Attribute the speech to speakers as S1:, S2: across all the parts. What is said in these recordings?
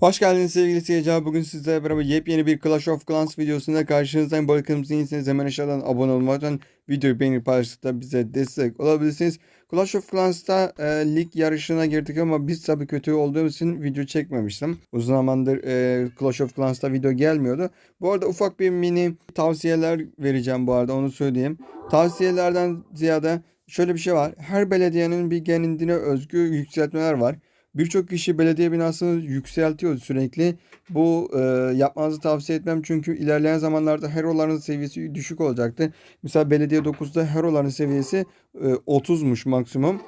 S1: Hoş geldiniz sevgili seyirciler. Bugün sizlerle beraber yepyeni bir Clash of Clans videosunda karşınızdayım. Bu kanalımıza yeniyseniz hemen aşağıdan abone olmadan videoyu beğenip paylaşıp da bize destek olabilirsiniz. Clash of Clans'ta e, lig yarışına girdik ama biz tabii kötü olduğumuz için video çekmemiştim. Uzun zamandır e, Clash of Clans'ta video gelmiyordu. Bu arada ufak bir mini tavsiyeler vereceğim bu arada onu söyleyeyim. Tavsiyelerden ziyade şöyle bir şey var. Her belediyenin bir kendine özgü yükseltmeler var. Birçok kişi belediye binasını yükseltiyor sürekli. Bu e, yapmanızı tavsiye etmem çünkü ilerleyen zamanlarda heroların seviyesi düşük olacaktı. Mesela belediye 9'da heroların seviyesi e, 30'muş maksimum.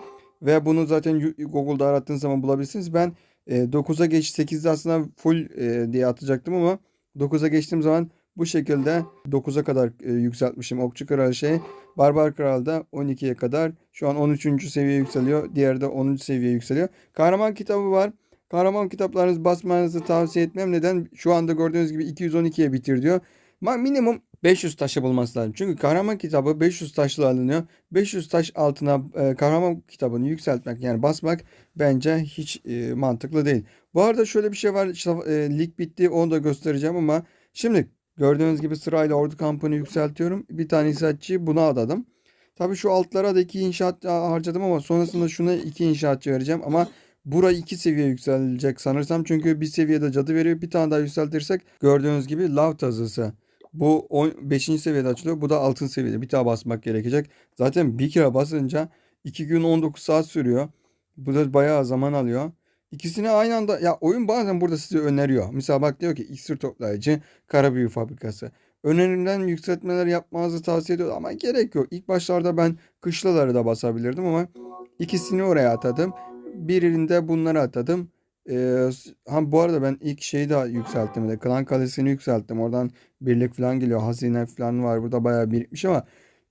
S1: Ve bunu zaten Google'da arattığınız zaman bulabilirsiniz. Ben e, 9'a geç 8'de aslında full e, diye atacaktım ama 9'a geçtiğim zaman bu şekilde 9'a kadar e, yükseltmişim. Okçu Kral şey. Barbar Kral da 12'ye kadar. Şu an 13. seviye yükseliyor. Diğeri de 10. seviye yükseliyor. Kahraman kitabı var. Kahraman kitaplarınızı basmanızı tavsiye etmem. Neden? Şu anda gördüğünüz gibi 212'ye bitir diyor. Ma minimum 500 taşı bulması lazım. Çünkü kahraman kitabı 500 taşla alınıyor. 500 taş altına e, kahraman kitabını yükseltmek yani basmak bence hiç e, mantıklı değil. Bu arada şöyle bir şey var. E, lig bitti onu da göstereceğim ama şimdi gördüğünüz gibi sırayla ordu kampını yükseltiyorum. Bir tane inşaatçıyı buna adadım. Tabii şu altlara da iki inşaat harcadım ama sonrasında şuna iki inşaatçı vereceğim ama Bura iki seviye yükselecek sanırsam. Çünkü bir seviyede cadı veriyor. Bir tane daha yükseltirsek gördüğünüz gibi lav tazısı. Bu 5. seviyede açılıyor. Bu da 6. seviyede. Bir daha basmak gerekecek. Zaten bir kere basınca 2 gün 19 saat sürüyor. Bu da bayağı zaman alıyor. İkisini aynı anda ya oyun bazen burada size öneriyor. Mesela bak diyor ki iksir toplayıcı kara büyü fabrikası. Önerilen yükseltmeler yapmanızı tavsiye ediyor ama gerek yok. İlk başlarda ben kışlaları da basabilirdim ama ikisini oraya atadım. Birinde bunları atadım. Ee, ha bu arada ben ilk şeyi de yükselttim de. Klan Kalesi'ni yükselttim. Oradan birlik falan geliyor. Hazine falan var. Burada bayağı birikmiş ama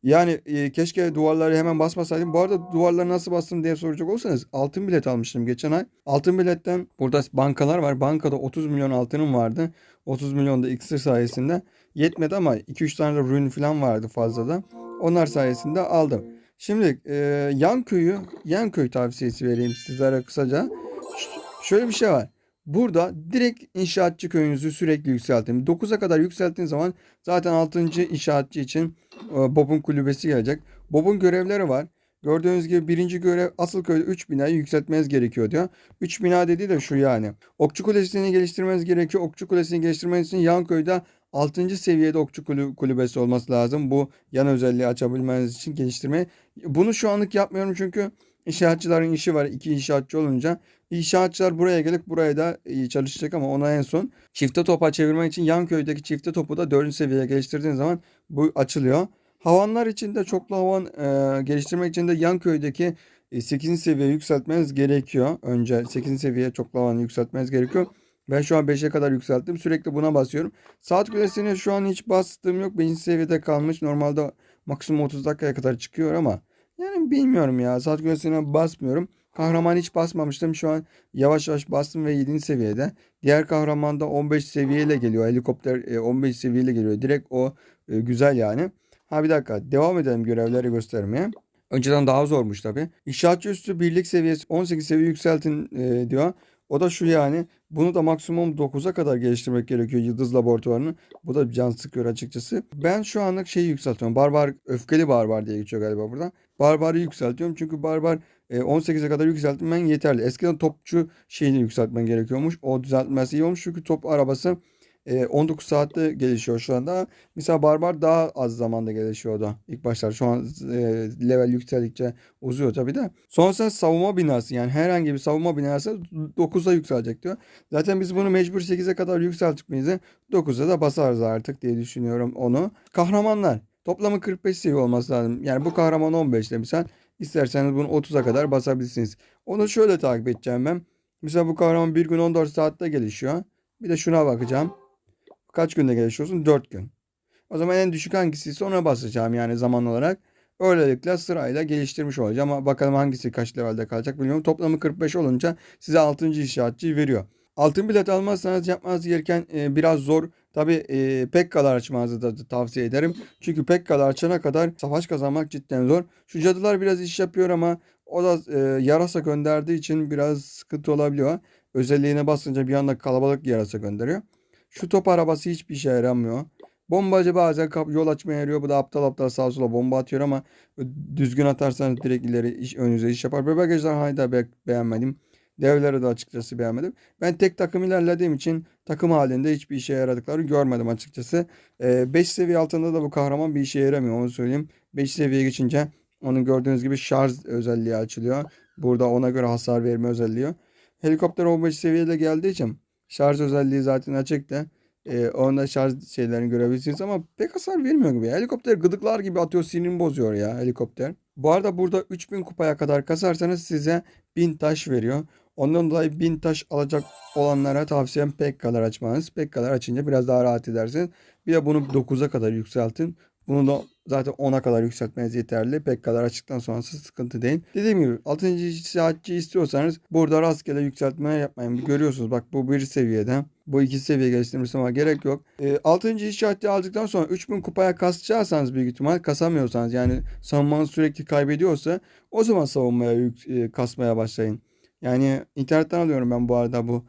S1: yani e, keşke duvarları hemen basmasaydım. Bu arada duvarları nasıl bastım diye soracak olsanız altın bilet almıştım geçen ay. Altın biletten burada bankalar var. Bankada 30 milyon altınım vardı. 30 milyon da iksir sayesinde yetmedi ama 2-3 tane de rune falan vardı fazla da. Onlar sayesinde aldım. Şimdi e, yan köyü, yan köy tavsiyesi vereyim sizlere kısaca. Ş- şöyle bir şey var. Burada direkt inşaatçı köyünüzü sürekli yükseltin. 9'a kadar yükselttiğin zaman zaten 6. inşaatçı için e, Bob'un kulübesi gelecek. Bob'un görevleri var. Gördüğünüz gibi birinci görev asıl köyde 3 binayı yükseltmeniz gerekiyor diyor. 3 bina dediği de şu yani. Okçu kulesini geliştirmeniz gerekiyor. Okçu kulesini geliştirmeniz için yan köyde 6. seviyede okçu kulü- kulübesi olması lazım. Bu yan özelliği açabilmeniz için geliştirmeyi. Bunu şu anlık yapmıyorum çünkü inşaatçıların işi var. İki inşaatçı olunca inşaatçılar buraya gelip buraya da e, çalışacak ama ona en son çifte topa çevirmek için yan köydeki çifte topu da 4. seviyeye geliştirdiğin zaman bu açılıyor. Havanlar için de çoklu havan e, geliştirmek için de yan köydeki e, 8. seviyeye yükseltmeniz gerekiyor. Önce 8. seviyeye çoklu havanı yükseltmeniz gerekiyor. Ben şu an 5'e kadar yükselttim. Sürekli buna basıyorum. Saat kulesine şu an hiç bastığım yok. 5. seviyede kalmış. Normalde maksimum 30 dakikaya kadar çıkıyor ama yani bilmiyorum ya. Saat kulesine basmıyorum. Kahraman hiç basmamıştım. Şu an yavaş yavaş bastım ve 7. seviyede. Diğer kahraman da 15 seviyeyle geliyor. Helikopter e, 15 seviyeyle geliyor. Direkt o e, güzel yani. Ha bir dakika. Devam edelim görevleri göstermeye. Önceden daha zormuş tabii. İnşaatçı üstü birlik seviyesi 18 seviye yükseltin e, diyor. O da şu yani. Bunu da maksimum 9'a kadar geliştirmek gerekiyor Yıldız Laboratuvarı'nı. Bu da can sıkıyor açıkçası. Ben şu anlık şeyi yükseltiyorum. Barbar, öfkeli barbar diye geçiyor galiba burada. Barbarı yükseltiyorum. Çünkü barbar e, 18'e kadar yükseltmen yeterli. Eskiden topçu şeyini yükseltmen gerekiyormuş. O düzeltmesi iyi olmuş. Çünkü top arabası e, 19 saatte gelişiyor şu anda. Mesela Barbar daha az zamanda gelişiyordu ilk başlar. Şu an e, level yükseldikçe uzuyor tabii de. Sonrasında savunma binası yani herhangi bir savunma binası 9'a yükselecek diyor. Zaten biz bunu mecbur 8'e kadar yükselttik miyiz? 9'a da basarız artık diye düşünüyorum onu. Kahramanlar. Toplamı 45 seviye olması lazım. Yani bu kahraman 15 demişsen isterseniz bunu 30'a kadar basabilirsiniz. Onu şöyle takip edeceğim ben. Mesela bu kahraman bir gün 14 saatte gelişiyor. Bir de şuna bakacağım. Kaç günde gelişiyorsun? 4 gün. O zaman en düşük hangisiyse ona basacağım yani zaman olarak. Öylelikle sırayla geliştirmiş olacağım ama bakalım hangisi kaç levelde kalacak bilmiyorum. Toplamı 45 olunca size 6. inşaatçıyı veriyor. Altın bilet almazsanız yapmanız gereken e, biraz zor. Tabi e, Pekkalar açmanızı da tavsiye ederim. Çünkü Pekkalar açana kadar savaş kazanmak cidden zor. Şu cadılar biraz iş yapıyor ama o da e, yarasa gönderdiği için biraz sıkıntı olabiliyor. özelliğine basınca bir anda kalabalık yarasa gönderiyor. Şu top arabası hiçbir işe yaramıyor. Bombacı bazen yol açmaya yarıyor. Bu da aptal aptal sağa sola bomba atıyor ama düzgün atarsanız direkt ileri iş, önünüze iş yapar. Bebek ejderhayı da be- beğenmedim. Devleri de açıkçası beğenmedim. Ben tek takım ilerlediğim için takım halinde hiçbir işe yaradıkları görmedim açıkçası. 5 seviye altında da bu kahraman bir işe yaramıyor onu söyleyeyim. 5 seviyeye geçince onun gördüğünüz gibi şarj özelliği açılıyor. Burada ona göre hasar verme özelliği. Helikopter 15 seviyede geldiği için şarj özelliği zaten açıktı. Ee, onda şarj şeylerini görebilirsiniz ama pek hasar vermiyor gibi. Helikopter gıdıklar gibi atıyor sinirimi bozuyor ya helikopter. Bu arada burada 3000 kupaya kadar kasarsanız size 1000 taş veriyor. Ondan dolayı 1000 taş alacak olanlara tavsiyem Pekkalar açmanız. Pekkalar açınca biraz daha rahat edersiniz. Bir de bunu 9'a kadar yükseltin. Bunu da zaten 10'a kadar yükseltmeniz yeterli. Pekkalar açtıktan sonrası sıkıntı değil. Dediğim gibi 6. saatçi istiyorsanız burada rastgele yükseltme yapmayın. Görüyorsunuz bak bu bir seviyede. Bu iki seviye geliştirmesine gerek yok. E, 6. işareti aldıktan sonra 3000 kupaya kasacaksanız büyük ihtimal kasamıyorsanız yani savunmanız sürekli kaybediyorsa o zaman savunmaya yük, e, kasmaya başlayın. Yani internetten alıyorum ben bu arada bu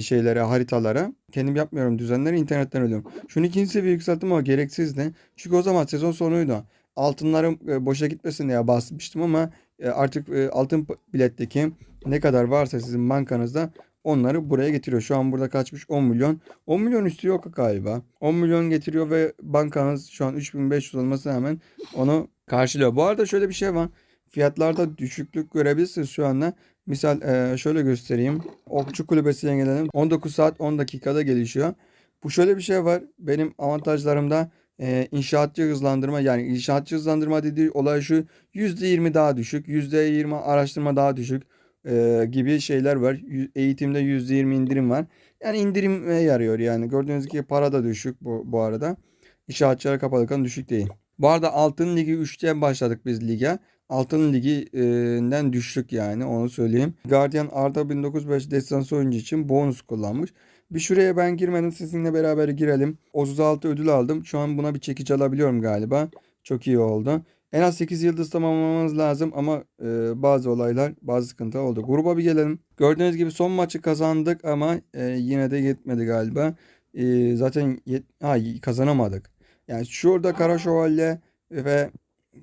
S1: şeylere, haritalara. Kendim yapmıyorum düzenleri internetten alıyorum. Şunu ikinci seviye yükselttim ama gereksizdi. Çünkü o zaman sezon sonuydu. Altınlarım e, boşa gitmesin diye basmıştım ama e, artık e, altın biletteki ne kadar varsa sizin bankanızda onları buraya getiriyor. Şu an burada kaçmış 10 milyon. 10 milyon üstü yok galiba. 10 milyon getiriyor ve bankanız şu an 3500 olmasına rağmen onu karşılıyor. Bu arada şöyle bir şey var. Fiyatlarda düşüklük görebilirsiniz şu anda. Misal e, şöyle göstereyim. Okçu kulübesi yengelerim 19 saat 10 dakikada gelişiyor. Bu şöyle bir şey var. Benim avantajlarımda e, inşaatçı hızlandırma yani inşaatçı hızlandırma dediği olay şu %20 daha düşük, %20 araştırma daha düşük e, gibi şeyler var. Eğitimde %20 indirim var. Yani indirime yarıyor yani. Gördüğünüz gibi para da düşük bu, bu arada. İnşaatçılara kapalı düşük değil. Bu arada Altın Ligi 3'te başladık biz lige. Altın Ligi'den düştük yani onu söyleyeyim. Guardian Arda 1905 destansı oyuncu için bonus kullanmış. Bir şuraya ben girmedim sizinle beraber girelim. 36 ödül aldım. Şu an buna bir çekici alabiliyorum galiba. Çok iyi oldu. En az 8 yıldız tamamlamamız lazım ama e, bazı olaylar, bazı sıkıntı oldu. Gruba bir gelelim. Gördüğünüz gibi son maçı kazandık ama e, yine de yetmedi galiba. E, zaten yet ha, kazanamadık. Yani şurada Kara Şövalye ve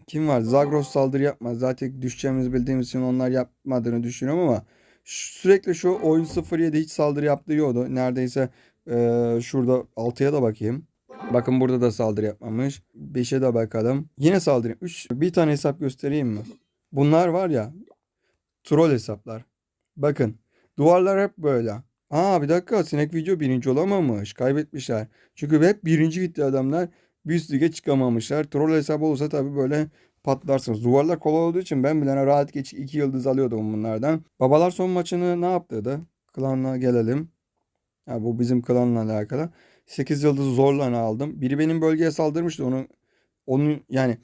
S1: kim var? Zagros saldırı yapmaz. Zaten düşeceğimizi bildiğimiz için onlar yapmadığını düşünüyorum ama sürekli şu oyun 07 hiç saldırı yaptığı yoktu. Neredeyse e, şurada 6'ya da bakayım. Bakın burada da saldırı yapmamış. 5'e de bakalım. Yine saldırı. 3 bir tane hesap göstereyim mi? Bunlar var ya troll hesaplar. Bakın duvarlar hep böyle. Aa bir dakika Sinek Video birinci olamamış. Kaybetmişler. Çünkü hep birinci gitti adamlar. Üst lige çıkamamışlar. Troll hesabı olursa tabii böyle patlarsınız. Duvarlar kolay olduğu için ben bile rahat geç 2 yıldız alıyordum bunlardan. Babalar son maçını ne yaptıydı? Klanla gelelim. Ha, bu bizim klanla alakalı. 8 yıldızı zorla aldım. Biri benim bölgeye saldırmıştı. Onu onun yani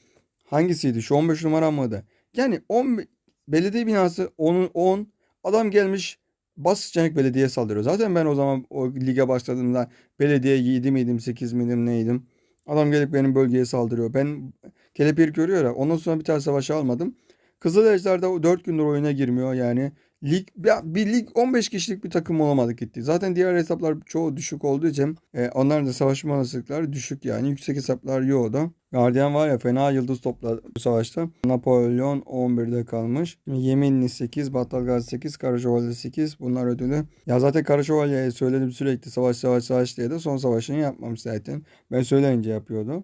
S1: hangisiydi? Şu 15 numara mıydı? Yani 10 belediye binası 10 10 adam gelmiş Basıçanak Belediye saldırıyor. Zaten ben o zaman o lige başladığımda belediye 7 miydim 8 miydim neydim? Adam gelip benim bölgeye saldırıyor. Ben kelepir görüyor ya. Ondan sonra bir tane savaşı almadım. Kızıl Ejder'de o 4 gündür oyuna girmiyor yani. Lig bir lig 15 kişilik bir takım olamadık gitti. Zaten diğer hesaplar çoğu düşük olduğu için e, onların da savaşma olasılıkları düşük yani. Yüksek hesaplar yoktu. Guardian var ya fena yıldız topladı bu savaşta. Napolyon 11'de kalmış. Şimdi Yeminli 8, Battal Gazi 8, Karaşövalye 8. Bunlar ödülü. Ya zaten Karaşövalye'ye söyledim sürekli savaş savaş savaş diye de son savaşını yapmamış zaten. Ben söyleyince yapıyordu.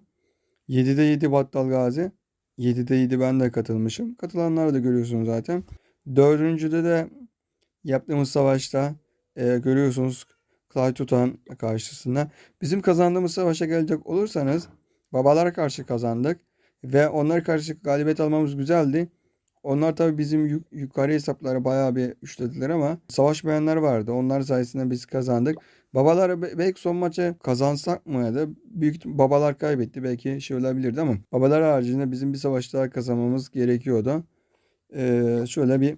S1: 7'de 7 Battal Gazi. 7'de 7 ben de katılmışım. Katılanları da görüyorsunuz zaten. Dördüncüde de yaptığımız savaşta e, görüyorsunuz Clay Tutan karşısında. Bizim kazandığımız savaşa gelecek olursanız babalara karşı kazandık ve onlar karşı galibiyet almamız güzeldi. Onlar tabii bizim yuk- yukarı hesapları bayağı bir üçlediler ama savaşmayanlar vardı. Onlar sayesinde biz kazandık. Babalar be- belki son maçı kazansak mı ya da büyük babalar kaybetti. Belki şey olabilirdi ama babalar haricinde bizim bir savaş daha kazanmamız gerekiyordu. Ee, şöyle bir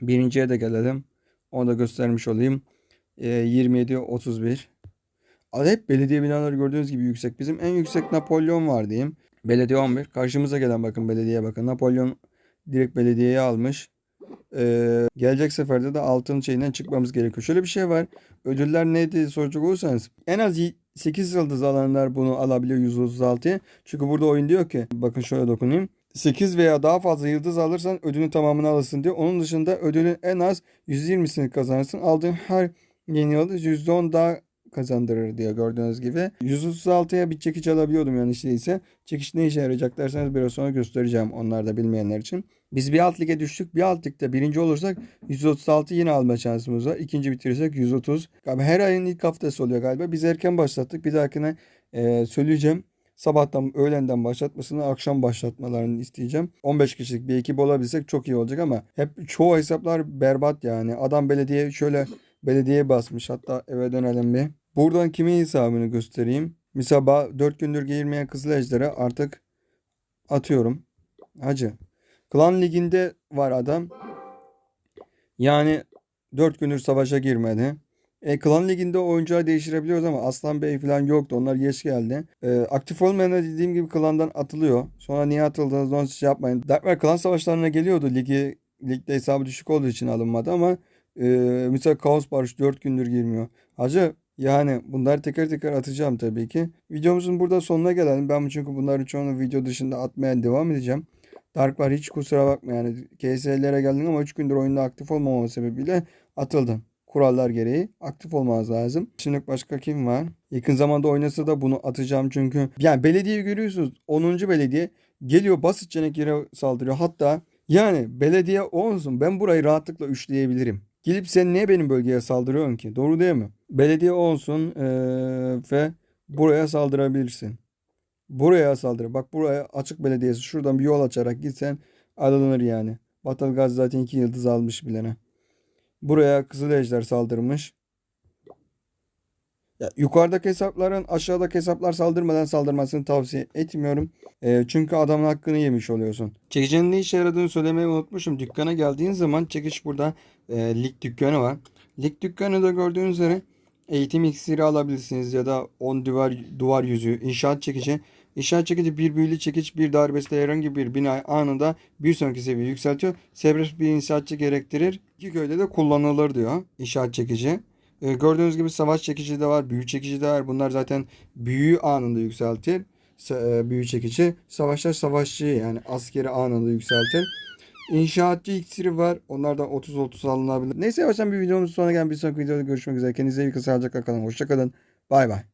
S1: birinciye de gelelim. Onu da göstermiş olayım. Ee, 27-31. Abi hep belediye binaları gördüğünüz gibi yüksek. Bizim en yüksek Napolyon var diyeyim. Belediye 11. Karşımıza gelen bakın belediyeye bakın. Napolyon direkt belediyeye almış. Ee, gelecek seferde de altın şeyinden çıkmamız gerekiyor. Şöyle bir şey var. Ödüller neydi soracak olursanız en az 8 yıldız alanlar bunu alabiliyor 136'ya. Çünkü burada oyun diyor ki bakın şöyle dokunayım. 8 veya daha fazla yıldız alırsan ödülün tamamını alırsın diyor. Onun dışında ödülün en az 120'sini kazanırsın. Aldığın her yeni yıldız %10 daha kazandırır diyor gördüğünüz gibi. 136'ya bir çekiç alabiliyordum yani işte ise. Çekiç ne işe yarayacak derseniz biraz sonra göstereceğim onlar da bilmeyenler için. Biz bir alt lige düştük. Bir alt ligde birinci olursak 136 yine alma şansımız var. İkinci bitirirsek 130. Galiba her ayın ilk haftası oluyor galiba. Biz erken başlattık. Bir dahakine e, söyleyeceğim. Sabahtan öğlenden başlatmasını akşam başlatmalarını isteyeceğim. 15 kişilik bir ekip olabilsek çok iyi olacak ama hep çoğu hesaplar berbat yani. Adam belediye şöyle belediyeye basmış. Hatta eve dönelim bir. Buradan kimin hesabını göstereyim. Mesela 4 gündür girmeyen Kızıl Ejder'e artık atıyorum. Hacı. Klan liginde var adam. Yani 4 gündür savaşa girmedi. E, klan liginde oyuncular değiştirebiliyoruz ama Aslan Bey falan yoktu. Onlar geç geldi. E, aktif olmayanlar dediğim gibi klandan atılıyor. Sonra niye atıldığınız onu şey yapmayın. Darkver klan savaşlarına geliyordu. Ligi, ligde hesabı düşük olduğu için alınmadı ama e, mesela Kaos Barış 4 gündür girmiyor. Hacı yani bunları teker teker atacağım tabii ki. Videomuzun burada sonuna gelelim. Ben çünkü bunların çoğunu video dışında atmaya devam edeceğim. Dark var hiç kusura bakma yani KS'lere geldin ama 3 gündür oyunda aktif olmamama sebebiyle atıldım. Kurallar gereği aktif olmanız lazım. Şimdi başka kim var? Yakın zamanda oynasa da bunu atacağım çünkü yani belediyeyi görüyorsunuz 10. belediye geliyor basitçe yere saldırıyor. Hatta yani belediye olsun ben burayı rahatlıkla üçleyebilirim. Gelip sen niye benim bölgeye saldırıyorsun ki? Doğru değil mi? Belediye olsun ee, ve buraya saldırabilirsin. Buraya saldır. Bak buraya açık belediyesi. Şuradan bir yol açarak gitsen alınır yani. Batalgaz zaten iki yıldız almış bilene. Buraya Kızıl Ejder saldırmış. Ya, yukarıdaki hesapların aşağıdaki hesaplar saldırmadan saldırmasını tavsiye etmiyorum. E, çünkü adamın hakkını yemiş oluyorsun. Çekicinin ne işe yaradığını söylemeyi unutmuşum. Dükkana geldiğin zaman çekiç burada e, lig dükkanı var. Lig dükkanı da gördüğünüz üzere eğitim iksiri alabilirsiniz ya da 10 duvar duvar yüzüğü, inşaat çekici. İnşaat çekici bir büyülü çekiç bir darbesinde herhangi bir bina anında bir sonraki seviye yükseltiyor. Serbest bir inşaatçı gerektirir. İki köyde de kullanılır diyor inşaat çekici. Ee, gördüğünüz gibi savaş çekici de var, büyü çekici de var. Bunlar zaten büyü anında yükseltir. E, büyü çekici. Savaşlar savaşçı yani askeri anında yükseltir. İnşaatçı iksiri var. Onlardan 30-30 alınabilir. Neyse yavaştan bir videomuz sonuna gelen bir sonraki videoda görüşmek üzere. Kendinize iyi bakın. Sağlıcakla kalın. Hoşçakalın. Bay bay.